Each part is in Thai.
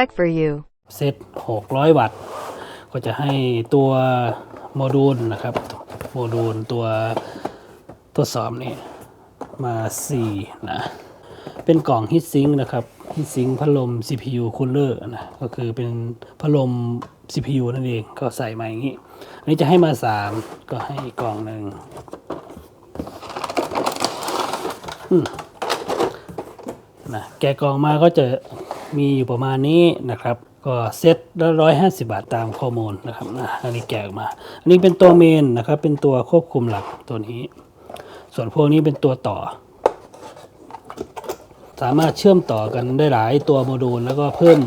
check for you. เซต600 วัตต์ ก็จะให้ตัวโมดูลนะครับ โมดูลตัวทดสอบนี่มา 4 นะ เป็นกล่องฮิตซิงนะครับฮิตซิงพัดลม CPU cooler นะ ก็คือเป็นพัดลม CPU นั่นเอง ก็ใส่มาอย่างนี้ อันนี้จะให้มา 3 ก็ให้กล่องหนึ่งนะแกะกล่องมาก็จะ มีอยู่ประมาณนี้นะครับ ก็เซ็ตละร้อยห้าสิบาทตามข้อมูลนะครับนะอันนี้แกะออกมา อันนี้เป็นตัวเมนนะครับ เป็นตัวควบคุมหลักตัวนี้ ส่วนพวกนี้เป็นตัวต่อ สามารถเชื่อมต่อกันได้หลายตัวโมดูล แล้วก็เพิ่ม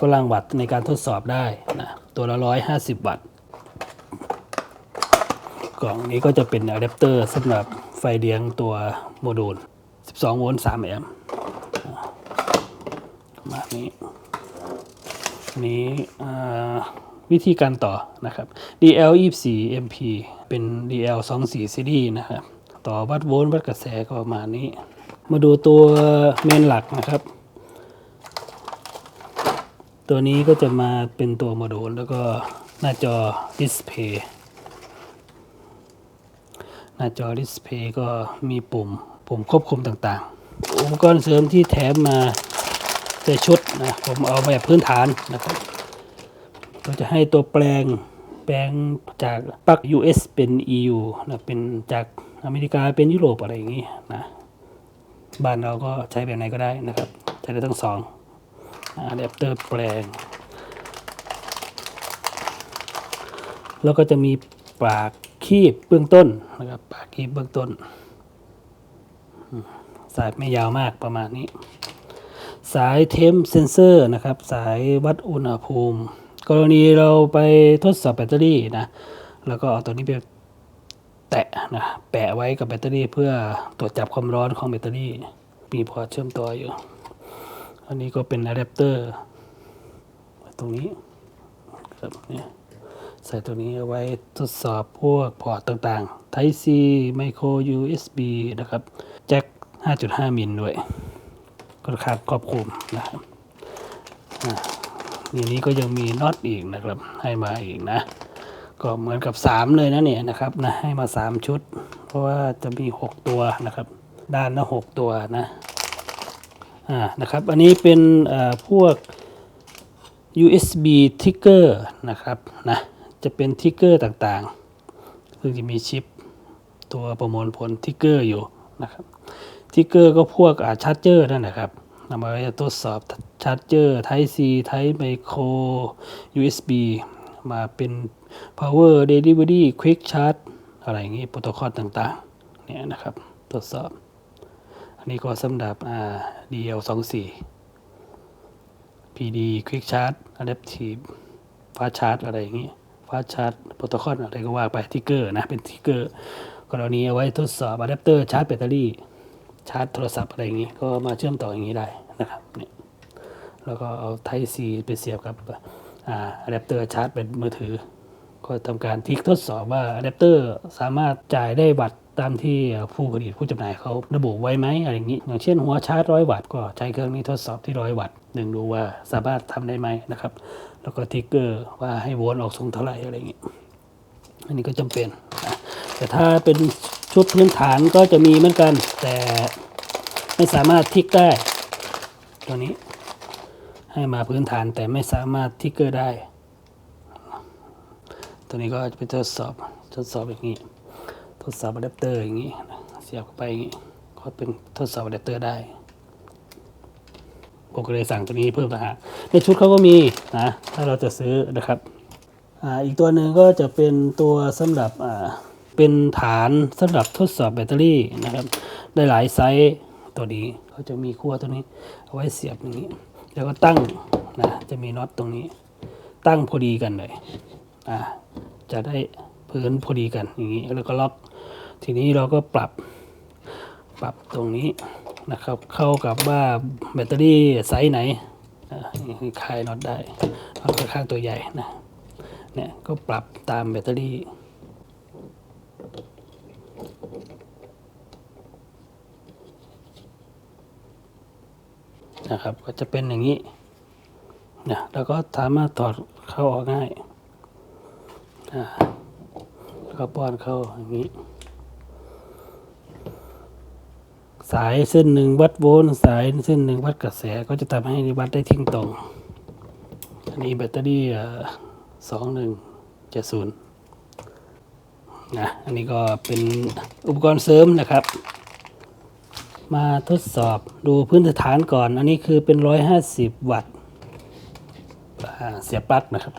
กำลังวัตต์ในการทดสอบได้นะตัวละร้อยห้าสิบวัตต์กล่องนี้ก็จะเป็นอะแดปเตอร์สำหรับไฟเลี้ยงตัวโมดูล 12 โวลต์ 3 แอมป์ มานี้นี้อ่วิธีการต่อนะครับ DL 24 MP เป็น DL 24 series นะครับ ต่อวัดโวลต์วัดกระแสก็ประมาณนี้ มาดูตัวเมนหลักนะครับ ตัวนี้ก็จะมาเป็นตัวโมดูลแล้วก็หน้าจอดิสเพย์หน้าจอดิสเพย์ก็มีปุ่มปุ่มควบคุมต่างๆ อุปกรณ์เสริมที่แถมมา ในชุดนะผมเอาแบบพื้นฐานนะครับก็จะให้ตัวแปลงแปลงจากปลั๊ก US เป็น EU นะเป็นจากอเมริกาเป็นยุโรปอะไรอย่างนี้นะบ้านเราก็ใช้แบบไหนก็ได้นะครับ ใช้ได้ทั้งสองอะแดปเตอร์แปลง แล้วก็จะมีปากคีบเบื้องต้นนะครับปากคีบเบื้องต้นสายไม่ยาวมากประมาณนี้ สายเทมเซนเซอร์นะครับ สายวัดอุณหภูมิ กรณีเราไปทดสอบแบตเตอรี่นะ แล้วก็เอาตัวนี้ไปแตะนะ แปะไว้กับแบตเตอรี่ เพื่อตรวจจับความร้อนของแบตเตอรี่ มีพอเชื่อมต่ออยู่ อันนี้ก็เป็นอะแดปเตอร์ตรงนี้ครับเนี่ยใส่ตัวนี้เอาไว้ทดสอบพวกพอร์ตต่างๆ Type C Micro USB นะครับ แจ็ค 5.5 มิลด้วย ก็ขาดครอบคลุมนะครับอ่านี่นี้ก็ยังมีน็อตอีกนะครับ ให้มาอีกนะ ก็เหมือนกับ 3 เลยนะเนี่ยนะครับนะให้มา 3 ชุด เพราะว่าจะมี 6 ตัวนะครับ ด้านละ6ตัวนะอ่านะครับ อันนี้เป็นอ่อพวก USB trigger นะครับนะจะเป็นทริกเกอร์ต่างๆ ซึ่งจะมีชิปตัวประมวลผลทริกเกอร์อยู่นะครับ ทริกเกอร์ก็พวกชาร์จเจอร์นั่นแหละครับนำมาไว้ทดสอบชาร์จเจอร์ Type C Type Micro USB มาเป็น Power Delivery Quick Charge อะไรอย่างนี้โปรโตคอลต่างๆเนี่ยนะครับทดสอบ อันนี้ก็สำหรับอ่า DL24 PD Quick Charge Adaptive Fast Charge อะไรอย่างนี้ Fast Charge Protocol อะไรก็ว่าไปทิกเกอร์นะ เป็นทิกเกอร์กรณีเอาไว้ทดสอบอะแดปเตอร์ชาร์จแบตเตอรี่ ชาร์จโทรศัพท์อะไรอย่างนี้ ก็มาเชื่อมต่ออย่างนี้ได้นะครับเนี่ยแล้วก็เอา Type C ไปเสียบกับอ่าอะแดปเตอร์ชาร์จเป็นมือถือ ก็ทำการทิกทดสอบว่าอะแดปเตอร์สามารถจ่ายได้วัตต์ตามที่ผู้ผลิตผู้จำหน่ายเขาระบุไว้ไหมอะไรอย่างนี้ อย่างเช่นหัวชาร์จร้อยวัตต์ก็ใช้เครื่องนี้ทดสอบที่ร้อยวัตต์หนึ่งดูว่าสามารถทำได้ไหมนะครับ แล้วก็ทิกเกอร์ว่าให้โวลต์ออกสูงเท่าไหร่อะไรอย่างนี้ อันนี้ก็จำเป็น แต่ถ้าเป็น ชุดพื้นฐานก็จะมีเหมือนกัน แต่ไม่สามารถทิกได้ ตัวนี้ ให้มาพื้นฐานแต่ไม่สามารถทิกเกอร์ได้ ตัวนี้ก็จะไปทดสอบทดสอบอย่างนี้ ทดสอบอะแดปเตอร์อย่างนี้ เสียบเข้าไปอย่างนี้ก็เป็นทดสอบอะแดปเตอร์ได้ผมก็เลยสั่งตัวนี้เพิ่มต่างหากในชุดเขาก็มีนะถ้าเราจะซื้อนะครับออีกตัวหนึ่งก็จะเป็นตัวสำหรับ เป็นฐานสำหรับทดสอบแบตเตอรี่นะครับ ได้หลายไซส์ตัวนี้เขาจะมีขั้วตัวนี้เอาไว้เสียบอย่างนี้ แล้วก็ตั้งนะจะมีน็อตตรงนี้ ตั้งพอดีกันเลยอ่าจะได้พื้นพอดีกันอย่างนี้แล้วก็ล็อก ทีนี้เราก็ปรับปรับตรงนี้นะครับ เข้ากับว่าแบตเตอรี่ไซส์ไหนอ่าคลายน็อตได้น็อตค่อนข้างตัวใหญ่นะเนี่ยก็ปรับตามแบตเตอรี่ นะครับ ก็จะเป็นอย่างนี้นี่ยเราก็สามารถถอดเข้าออกง่ายอ่าแล้วก็ป้อนเข้าอย่างนี้ สายเส้นหนึ่งวัดโวลต์สายเส้นหนึ่งวัดกระแสก็จะทำให้วัดได้ทิ้งตรง อันนี้แบตเตอรี่สองหนึ่งเจ็ดศูนย์นะ อันนี้ก็เป็นอุปกรณ์เสริมนะครับ มาทดสอบดูพื้นฐานก่อน อันนี้คือเป็นร้อยห้าสิบวัตต์เสียบปลั๊กนะครับ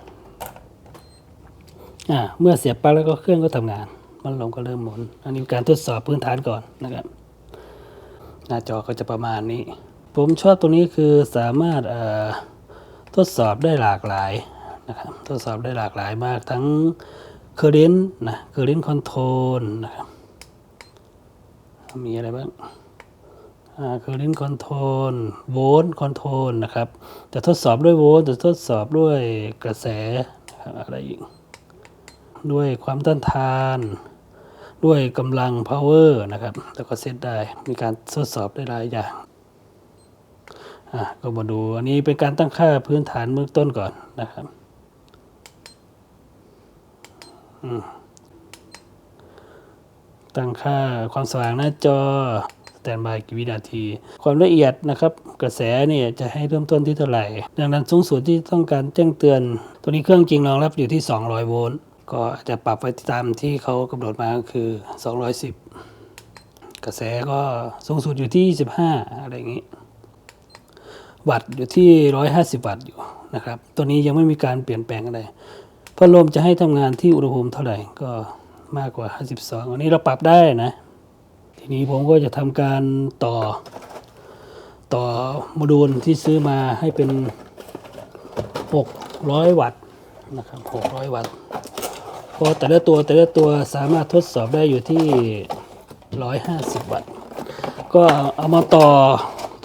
อ่าเมื่อเสียบปลั๊กแล้วก็เครื่องก็ทำงาน มันลงก็เริ่มหมุน อันนี้การทดสอบพื้นฐานก่อนนะครับ หน้าจอก็จะประมาณนี้ ผมชอบตรงนี้คือสามารถเอ่อทดสอบได้หลากหลายนะครับ ทดสอบได้หลากหลายมากทั้ง current นะ current control นะครับมีอะไรบ้าง อ่า current control volt control นะครับ จะทดสอบด้วยโวลต์จะทดสอบด้วยกระแสะอะไรอีก ด้วยความต้านทาน ด้วยกำลัง power นะครับ แล้วก็เซตได้ มีการทดสอบได้หลายอย่างอะก็มาดูอันนี้เป็นการตั้งค่าพื้นฐานเบื้องต้นก่อนนะครับตั้งค่าความสว่างหน้าจอ ตนบายกี่วินาที ความละเอียดนะครับกระแสเนี่ยจะให้เริ่มต้นที่เท่าไหร่ ดังนั้นสูงสุดที่ต้องการแจ้งเตือน ตัวนี้เครื่องจริงรองรับอยู่ที่ 200 โวลต์ก็อาจจะปรับไปตามที่เขากำหนดมาคือ 210 กระแสก็สูงสุดอยู่ที่ 25 อะไรอย่างนี้ วัตต์อยู่ที่ 150 วัตต์อยู่นะครับ ตัวนี้ยังไม่มีการเปลี่ยนแปลงอะไรพัดลมจะให้ทำงานที่อุณหภูมิเท่าไหร่ก็มากกว่า 52 อันนี้เราปรับได้นะ ทีนี้ผมก็จะทำการต่อ ต่อโมดูลที่ซื้อมาให้เป็น 600 วัตต์นะครับ 600 วัตต์เพราะแต่ละตัวแต่ละตัวสามารถทดสอบได้อยู่ที่ 150 วัตต์ ก็เอามาต่อ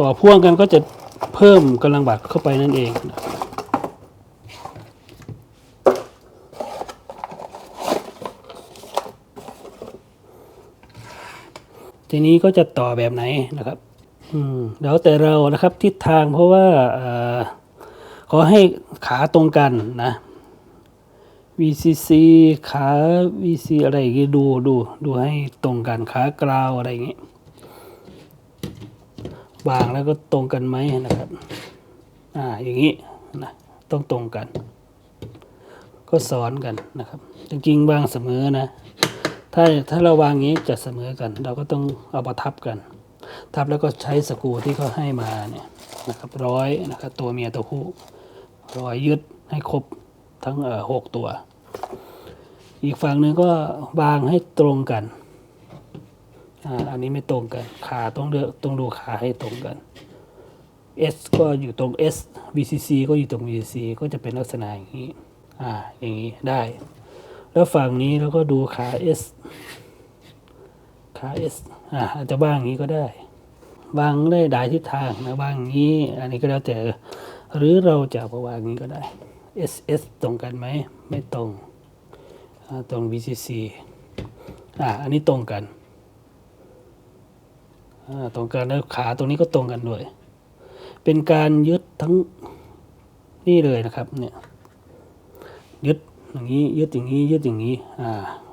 ต่อพ่วงกันก็จะเพิ่มกำลังวัตต์เข้าไปนั่นเองนะครับ ทีนี้ก็จะต่อแบบไหนนะครับอืมแล้วแต่เรานะครับทิศทางเพราะว่าอ่อขอให้ขาตรงกันนะ VCC ขา VC อะไรอย่างงี้ดูดูดูให้ตรงกันขากราวอะไรอย่างงี้วางแล้วก็ตรงกันไหมนะครับ อ่าอย่างนี้นะต้องตรงกัน ก็สอนกันนะครับ จริงๆวางเสมอนะ ถ้าถ้าเราวางอย่างนี้จะเสมอกัน เราก็ต้องเอามาทับกัน ทับแล้วก็ใช้สกรูที่เขาให้มาเนี่ยนะครับร้อยนะครับตัวเมียตัวผู้ร้อยยึดให้ครบทั้งเอ่อหกตัว อีกฝั่งหนึ่งก็วางให้ตรงกันอ่าอันนี้ไม่ตรงกันขาต้องเลือกต้องดูขาให้ตรงกัน S ก็อยู่ตรง S VCC ก็อยู่ตรง VCC ก็จะเป็นลักษณะอย่างนี้ อ่า อย่างนี้ได้ แล้วฝั่งนี้เราก็ดูขา S ขา S อ่าอาจจะวางอย่างนี้ก็ได้วางได้หลายทิศทางนะวางอย่างนี้ อันนี้ก็แล้วแต่ หรือเราจะเอามาวางอย่างนี้ก็ได้ S S ตรงกันไหม ไม่ตรง ตรง VCC อ่าอันนี้ตรงกันตรงกันแล้วขาตรงนี้ก็ตรงกันด้วย เป็นการยึดทั้งนี่เลยนะครับเนี่ยยึด อย่างนี้ยึดอย่างนี้ยึดอย่างนี้อ่า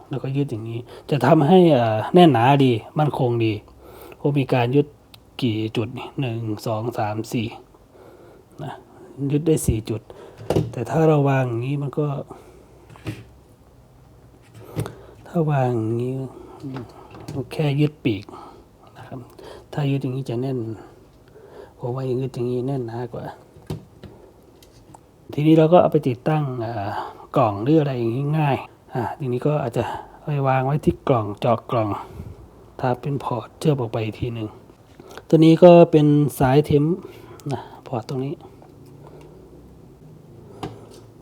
แล้วก็ยึดอย่างนี้ จะทำให้อ่าแน่นหนาดีมั่นคงดีเพราะมีการยึดกี่จุดนี่หนึ่งสองสามสี่นะยึดได้สี่จุด แต่ถ้าเราวางอย่างนี้มันก็ ถ้าวางอย่างนี้แค่ยึดปีกนะครับ ถ้ายึดอย่างนี้จะแน่นผมว่าอย่างยึดอย่างนี้แน่นหนากว่า ทีนี้เราก็เอาไปติดตั้งอ่า กล่องหรืออะไรอย่างนี้ง่ายอ่าทีนี้ก็อาจจะไปวางไว้ที่กล่องจอกกล่องถ้าเป็นพอร์ตเชื่อมออกไปอีกทีหนึ่งตัวนี้ก็เป็นสายเทมนะพอร์ตตรงนี้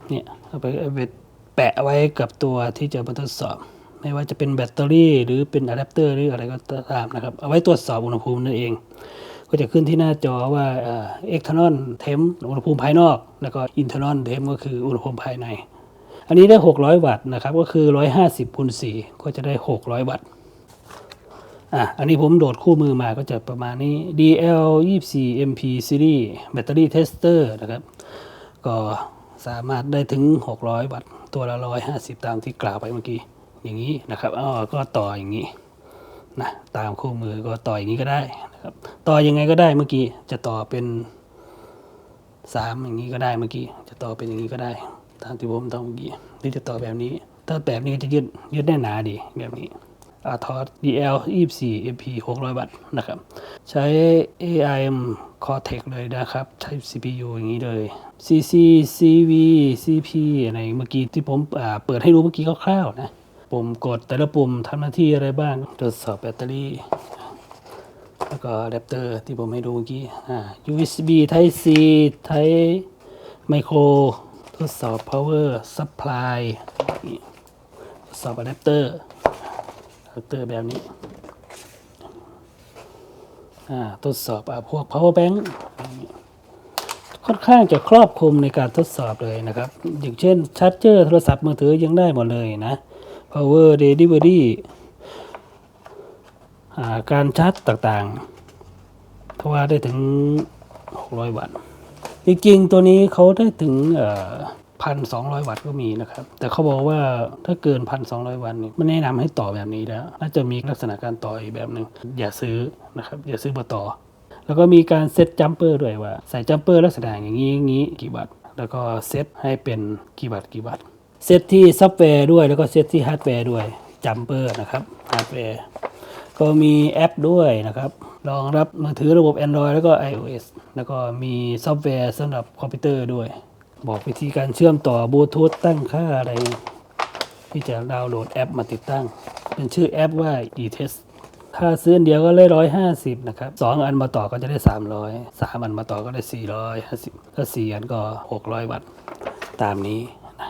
เนี่ยเอาไปเอาไปแปะไว้กับตัวที่จะมาทดสอบ ไม่ว่าจะเป็นแบตเตอรี่หรือเป็นอะแดปเตอร์หรืออะไรก็ตามนะครับ เอาไว้ตรวจสอบอุณหภูมินั่นเอง ก็จะขึ้นที่หน้าจอว่าเอ็กทานอลเทมอุณหภูมิภายนอก แล้วก็อินทานอลเทมก็คืออุณหภูมิภายใน อันนี้ได้ 600 วัตต์นะครับ ก็คือ 150คูณ4ก็จะได้ 600 วัตต์ อะ อันนี้ผมโดดคู่มือมาก็จะประมาณนี้ DL 24 MP Series Battery Tester นะครับ ก็สามารถได้ถึง 600 วัตต์ ตัวละ 150 ตามที่กล่าวไปเมื่อกี้ อย่างนี้นะครับอ๋อก็ต่ออย่างนี้นะตามคู่มือก็ต่ออย่างนี้ก็ได้นะครับ ต่อยังไงก็ได้เมื่อกี้ จะต่อเป็นสามอย่างนี้ก็ได้เมื่อกี้ จะต่อเป็นอย่างนี้ก็ได้ ตามที่ผมทำเมื่อกี้หรือจะต่อแบบนี้ ถ้าแบบนี้จะยืดยืดแน่หนาดีแบบนี้อาทอ DL 24 MP 600 วัตต์นะครับ ใช้ AIM Cortex เลยนะครับ ใช้ CPU อย่างนี้เลย CC CV CP อะไรเมื่อกี้ที่ผมเปิดให้รู้เมื่อกี้คร่าวๆนะ ปุ่มกดแต่ละปุ่มทำหน้าที่อะไรบ้าง ตรวจสอบแบตเตอรี่ แล้วก็อะแดปเตอร์ที่ผมให้ดูเมื่อกี้อ่า USB Type C Type Micro ทดสอบ power supply ทดสอบอะแดปเตอร์อะแดปเตอร์แบบนี้ทดสอบอพวก power bank ค่อนข้างจะครอบคลุมในการทดสอบเลยนะครับ อย่างเช่นชาร์จเจอร์โทรศัพท์มือถือยังได้หมดเลยนะ power delivery การชาร์จต่างๆเพราะว่าได้ถึง 600 วัตต์ จริงๆ ตัวนี้เขาได้ถึงพันสองร้อยวัตต์ก็มีนะครับ แต่เขาบอกว่าถ้าเกินพันสองร้อยวัตต์นี่ไม่แนะนำให้ต่อแบบนี้แล้ว น่าจะมีลักษณะการต่ออีกแบบหนึ่งอย่าซื้อนะครับ อย่าซื้อมาต่อ แล้วก็มีการเซตจัมเปอร์ด้วยว่า ใส่จัมเปอร์ลักษณะอย่างนี้อย่างนี้กี่วัตต์แล้วก็เซตให้เป็นกี่วัตต์กี่วัตต์เซตที่ซอฟต์แวร์ด้วยแล้วก็เซตที่ฮาร์ดแวร์ด้วยจัมเปอร์นะครับฮาร์ดแวร์ ก็มีแอปด้วยนะครับ รองรับมือถือระบบ Android แล้วก็ iOS แล้วก็มีซอฟต์แวร์สำหรับคอมพิวเตอร์ด้วย บอกวิธีการเชื่อมต่อบลูทูธตั้งค่าอะไร ที่จะดาวน์โหลดแอปมาติดตั้ง เป็นชื่อแอปว่า e-test ถ้าซื้ออันเดียวก็เลยร้อยห้าสิบนะครับสองอันมาต่อก็จะได้สามร้อยสามอันมาต่อก็ได้สี่ร้อยห้าสิบถ้าสี่อันก็หกร้อยวัตต์ตามนี้นะ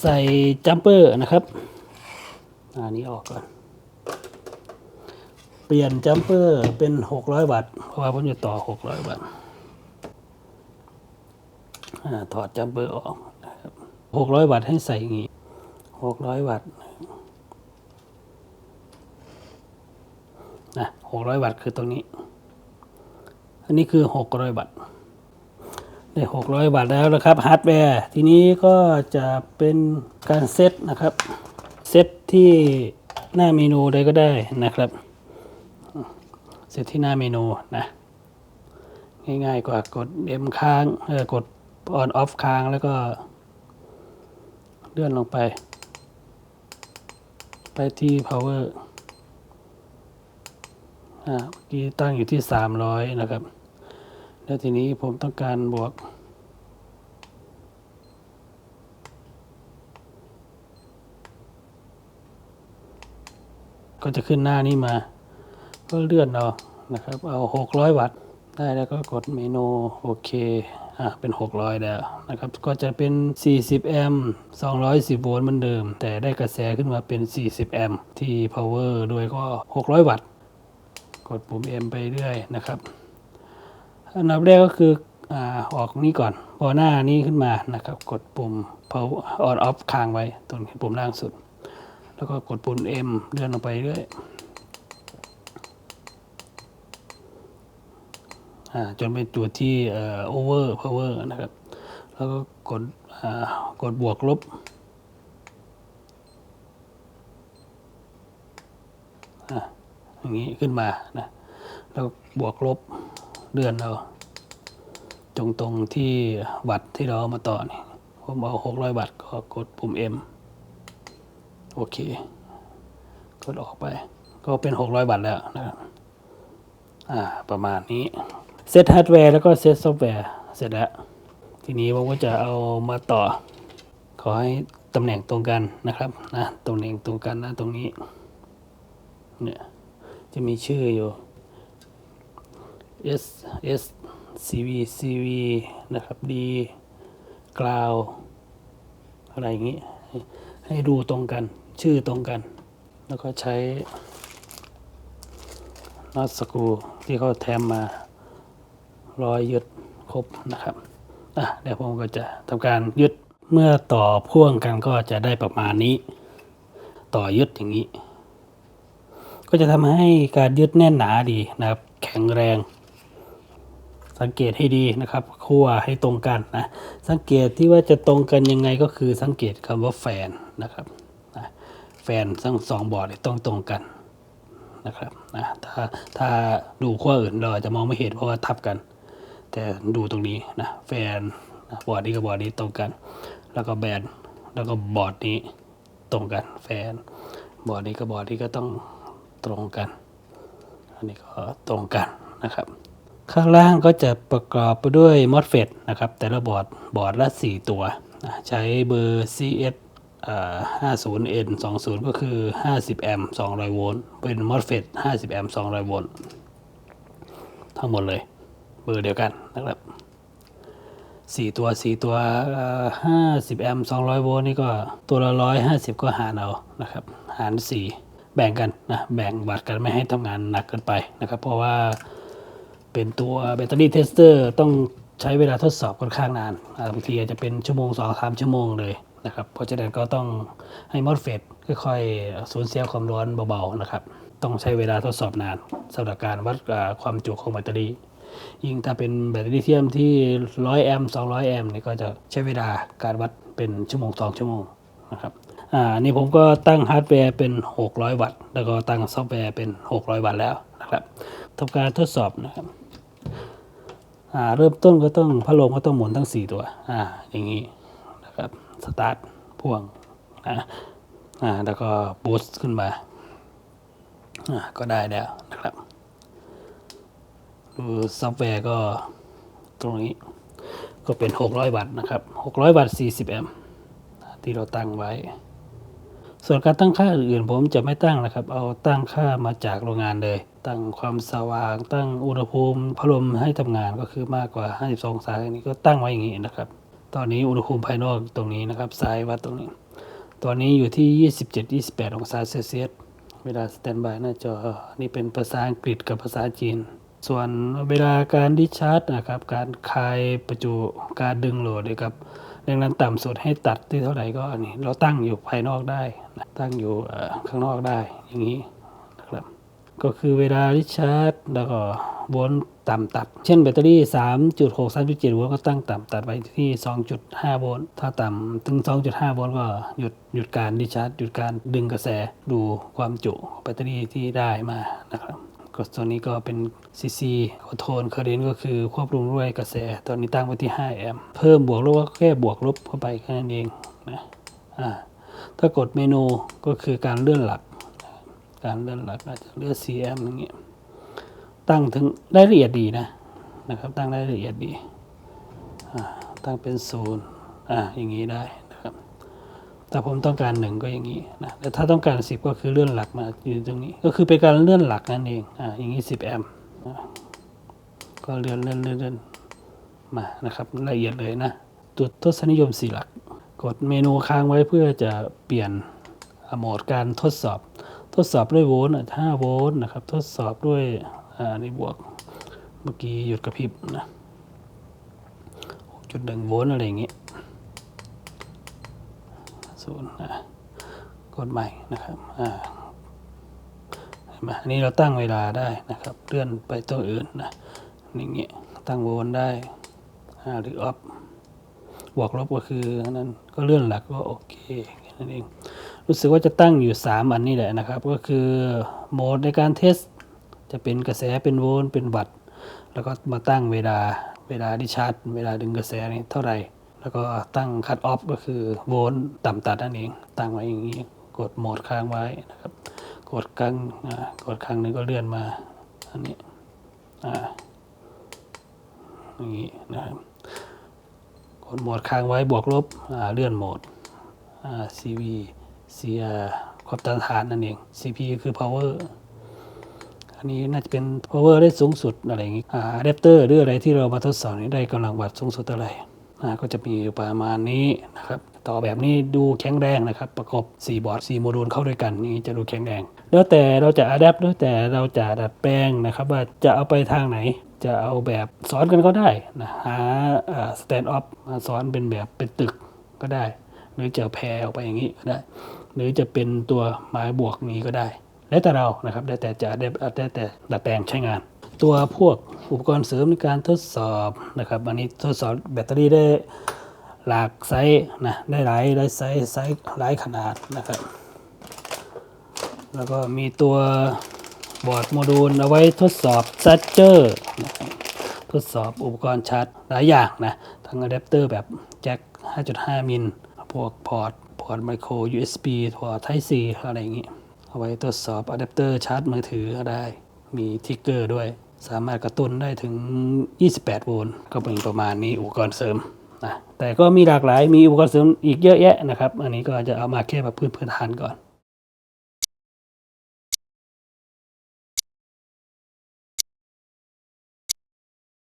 ใส่จัมเปอร์นะครับอันนี้ออกก่อน เปลี่ยนจัมเปอร์เป็น 600 วัตต์ เพราะว่าผมจะต่อ 600 วัตต์ถอดจัมเปอร์ออกนะครับ600 วัตต์ให้ใส่อย่างนี้ 600 วัตต์นะ600 วัตต์คือตรงนี้ อันนี้คือ 600 วัตต์ได้600 วัตต์แล้วนะครับฮาร์ดแวร์ ทีนี้ก็จะเป็นการเซตนะครับ เซตที่หน้าเมนูใดก็ได้นะครับ เซตที่หน้าเมนูนะ ง่ายๆกว่ากด M ค้างเออกด on off ค้างแล้วก็ เลื่อนลงไป ไปที่ power อ่าเมื่อกี้ตั้งอยู่ที่ 300 นะครับ แล้วทีนี้ผมต้องการบวกก็จะขึ้นหน้านี้มา ก็เลื่อนเอานะครับ เอา 600 วัตต์ได้แล้วก็กดเมนูโอเคอะเป็น 600 แล้วนะครับ ก็จะเป็น 40 แอมป์ 210 โวลต์เหมือนเดิม แต่ได้กระแสขึ้นมาเป็น 40 แอมป์ที่ power ด้วยก็ 600 วัตต์ กดปุ่ม M ไปเรื่อยนะครับ อันดับแรกก็คืออ่าออกนี้ก่อน พอหน้านี้ขึ้นมานะครับ กดปุ่ม power on off ค้างไว้ตรงปุ่มล่างสุด แล้วก็กดปุ่ม M เลื่อนลงไปเรื่อย อ่า จนเป็นตัวที่เอ่อ over power นะครับ แล้วก็กดกดบวกลบอย่างนี้ขึ้นมานะแล้วบวกลบเลื่อนเอาตรงตรงที่วัตต์ที่เราเอามาต่อนี่ผมเอา600วัตต์ก็กดปุ่ม M โอเค กดออกไป ก็เป็น600วัตต์แล้วนะครับ อ่า ประมาณนี้ เซตฮาร์ดแวร์แล้วก็เซตซอฟต์แวร์เสร็จแล้ว ทีนี้ผมก็จะเอามาต่อ ขอให้ตำแหน่งตรงกันนะครับนะตำแหน่งตรงกันนะตรงนี้เนี่ยจะมีชื่ออยู่ S S C V C V นะครับ D กล่าวอะไรอย่างนี้ให้ให้ดูตรงกันชื่อตรงกัน แล้วก็ใช้น็อตสกรูที่เขาแถมมา ร้อยยึดครบนะครับอะเดี๋ยวผมก็จะทำการยึดเมื่อต่อพ่วงกันก็จะได้ประมาณนี้ ต่อยึดอย่างนี้ ก็จะทำให้การยึดแน่นหนาดีนะครับ แข็งแรง สังเกตให้ดีนะครับคั่วให้ตรงกันนะ สังเกตที่ว่าจะตรงกันยังไงก็คือสังเกตคำว่าแฟนนะครับนะแฟนทั้งสองบอร์ดต้องตรงกันนะครับนะถ้าถ้าดูขั้วอื่นเราอาจจะมองไม่เห็นเพราะว่าทับกัน แต่ดูตรงนี้นะแฟนนะบอร์ดนี้กับบอร์ดนี้ตรงกัน แล้วก็แบนแล้วก็บอร์ดนี้ตรงกันแฟน บอร์ดนี้กับบอร์ดนี้ก็ต้องตรงกัน อันนี้ก็ตรงกันนะครับ ข้างล่างก็จะประกอบไปด้วยมอสเฟตนะครับแต่ละบอร์ดบอร์ดละ 4 ตัวนะใช้เบอร์ CS อ่า 50N 20 ก็คือ 50 แอมป์200 โวลต์ เป็นมอสเฟต50 แอมป์200 โวลต์ ทั้งหมดเลย บอร์เดียวกันนะครับ4ตัว4ตัวอ่า50แอมป์200โวลต์นี่ก็ตัวละ150ก็หารเอานะครับ หาร4แบ่งกันนะแบ่งบัตรกันไม่ให้ทำงานหนักเกินไปนะครับ เพราะว่าเป็นตัวแบตเตอรี่เทสเตอร์ต้องใช้เวลาทดสอบค่อนข้างนานบางทีอาจจะเป็นชั่วโมงสองสามชั่วโมงเลยนะครับ เพราะฉะนั้นก็ต้องให้มอสเฟตค่อยๆสูญเสียความร้อนเบาๆนะครับ ต้องใช้เวลาทดสอบนานสำหรับการวัดความจุของแบตเตอรี่ ยิ่งถ้าเป็นแบตเตอรี่เธียมที่ 100 แอมป์200 แอมป์นี่ก็จะใช้เวลาการวัดเป็นชั่วโมงสองชั่วโมงนะครับอ่านี่ผมก็ตั้งฮาร์ดแวร์เป็น 600 วัตต์ แล้วก็ตั้งซอฟต์แวร์เป็น 600 วัตต์แล้วนะครับทำการทดสอบนะครับอ่าเริ่มต้นก็ต้องพัดลมก็ต้องหมุนทั้ง 4 ตัวอ่าอย่างนี้นะครับสตาร์ทพ่วงนะอ่าแล้วก็บูสต์ขึ้นมาอ่าก็ได้แล้วนะครับ ซอฟต์แวร์ก็ตรงนี้ก็เป็น 600 วัตต์นะครับ 600 วัตต์ 40 แอมป์ที่เราตั้งไว้ ส่วนการตั้งค่าอื่นๆ ผมจะไม่ตั้งนะครับ เอาตั้งค่ามาจากโรงงานเลย ตั้งความสว่าง ตั้งอุณหภูมิพัดลมให้ทำงานก็คือมากกว่า 52 องศาอันนี้ก็ตั้งไว้อย่างนี้นะครับ ตอนนี้อุณหภูมิภายนอกตรงนี้นะครับซ้ายวัดตรงนี้ ตอนนี้อยู่ที่ 27-28 องศาเซลเซียส เวลาสแตนบายหน้าจอ นี่เป็นภาษาอังกฤษกับภาษาจีน ส่วนเวลาการดิชาร์จนะครับ การคลายประจุการดึงโหลดนะครับแรงดันต่ำสุดให้ตัดที่เท่าไหร่ก็อันนี้เราตั้งอยู่ภายนอกได้ตั้งอยู่ข้างนอกได้อย่างนี้นะครับ ก็คือเวลาดิชาร์จแล้วก็โวลต์ต่ำตัด เช่นแบตเตอรี่ 3.6 3.7โวลต์ก็ตั้งต่ำตัดไว้ที่ 2.5 โวลต์ถ้าต่ำถึง 2.5 โวลต์ก็หยุดหยุดการดิชาร์จหยุดการดึงกระแสดูความจุแบตเตอรี่ที่ได้มานะครับ ก็ตัวนี้ก็เป็น CC คอโทรลเคอร์เรนก็คือควบคุมด้วยกระแส ตอนนี้ตั้งไว้ที่ 5 แอมป์เพิ่มบวกลบก็แค่บวกลบเข้าไปแค่นั้นเองนะอ่าถ้ากดเมนูก็คือการเลื่อนหลัก การเลื่อนหลักอาจจะเลื่อน CM อย่างเงี้ยตั้งถึงได้ละเอียดดีนะนะครับ ตั้งได้ละเอียดดีอ่าตั้งเป็นศูนย์อ่าอย่างนี้ได้ นะครับถ้าผมต้องการหนึ่งก็อย่างนี้นะแต่ถ้าต้องการสิบก็คือเลื่อนหลักมาอยู่ตรงนี้ ก็คือเป็นการเลื่อนหลักนั่นเองอ่าอย่างนี้สิบแอมป์ก็เลื่อนเลื่อนเลื่อนเลื่อนมานะครับละเอียดเลยนะตัวทศนิยมสี่หลัก กดเมนูค้างไว้เพื่อจะเปลี่ยนโหมดการทดสอบ ทดสอบด้วยโวลต์อะ5โวลต์นะครับ ทดสอบด้วยอ่าในบวก เมื่อกี้หยุดกระพริบนะจุดหนึ่งโวลต์อะไรอย่างเงี้ย ศูนย์กดใหม่นะครับอ่าเห็นไหมอันนี้เราตั้งเวลาได้นะครับ เลื่อนไปตัวอื่นนะอย่างเงี้ยตั้งโวลได้หรือออฟบวกลบก็คือนั้นก็เลื่อนหลักก็โอเคนั้นเองรู้สึกว่าจะตั้งอยู่ 3 อันนี้แหละนะครับ ก็คือโหมดในการเทสจะเป็นกระแสเป็นโวลต์เป็นวัตต์แล้วก็มาตั้งเวลาเวลาดิชาร์จเวลาดึงกระแสนี่เท่าไหร่ แล้วก็ตั้งคัตออฟก็คือโวลต์ต่ำตัดนั่นเอง ตั้งไว้อย่างนี้ กดโหมดค้างไว้นะครับ กดครั้งกดครั้งหนึงก็เลื่อนมาอันนี้อ่าอย่างนี้นะครับกดโหมดค้างไว้บวกลบเลื่อนโหมดอ่า CV CR ความต้านทานนั่นเอง CP คือ power อันนี้น่าจะเป็น power ได้สูงสุดอะไรอย่างงี้อ่า adapter หรืออะไรที่เรามาทดสอบนี้ได้กำลังวัตต์สูงสุดเท่าไหร่ อ่าก็จะมีประมาณนี้นะครับต่อแบบนี้ดูแข็งแรงนะครับ ประกอบ4 บอร์ด 4 โมดูลเข้าด้วยกันนี้จะดูแข็งแรง แล้วแต่เราจะ adapt แล้วแต่เราจะดัดแปลงนะครับ ว่าจะเอาไปทางไหนจะเอาแบบสอนกันก็ได้นะหาสแตนด์ออฟมาสอนเป็นแบบเป็นตึกก็ได้ หรือจะแพรออกไปอย่างนี้ก็ได้ หรือจะเป็นตัวไม้บวกนี้ก็ได้ แล้วแต่เรานะครับได้แต่จะได้แต่ดัดแปลงใช้งาน ตัวพวกอุปกรณ์เสริมในการทดสอบนะครับอันนี้ทดสอบแบตเตอรี่ได้หลากไซส์นะได้หลายหลายไซส์ไซส์หลายขนาดนะครับ แล้วก็มีตัวบอร์ดโมดูลเอาไว้ทดสอบซัตเจอร์ทดสอบอุปกรณ์ชาร์จหลายอย่างนะทั้งอะแดปเตอร์แบบแจ็ค 5.5 มิลพวกพอร์ตพอร์ตไมโคร USB พอร์ต Type C อะไรอย่างงี้ เอาไว้ทดสอบอะแดปเตอร์ชาร์จมือถือก็ได้ มีทิกเกอร์ด้วย สามารถกระตุ้นได้ถึง 28 โวลต์ก็เป็นประมาณนี้อุปกรณ์เสริมนะแต่ก็มีหลากหลายมีอุปกรณ์เสริมอีกเยอะแยะนะครับ อันนี้ก็จะเอามาแค่แบบพื้นพื้นฐานก่อน